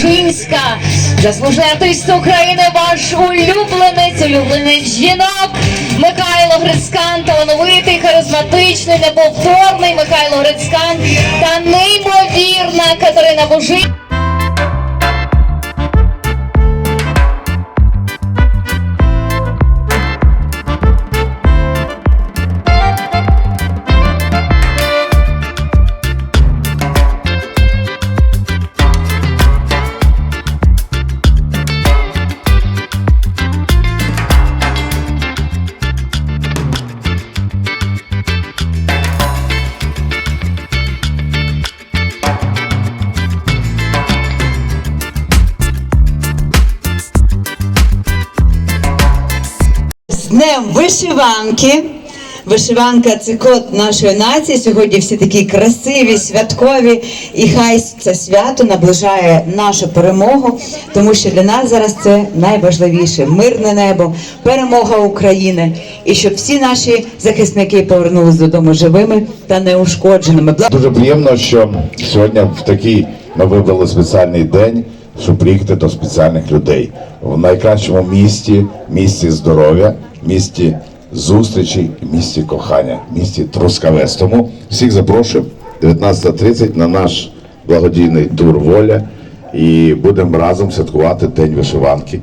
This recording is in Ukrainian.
Шинська, заслужений артист України, ваш улюбленець, улюбленець жінок, Михайло Грицькан, талановитий, харизматичний, неповторний Михайло Грицькан та неймовірна Катерина Бужик. Днем вишиванки. Вишиванка це код нашої нації. Сьогодні всі такі красиві, святкові, і хай це свято наближає нашу перемогу, тому що для нас зараз це найважливіше мирне небо, перемога України, і щоб всі наші захисники повернулись додому живими та неушкодженими. Дуже приємно, що сьогодні в такий ми вибрали спеціальний день, щоб приїхати до спеціальних людей в найкращому місті, місті здоров'я, місті зустрічі, місті кохання, місті Трускавець. Тому всіх запрошую 19.30 на наш благодійний тур Воля. І будемо разом святкувати День вишиванки.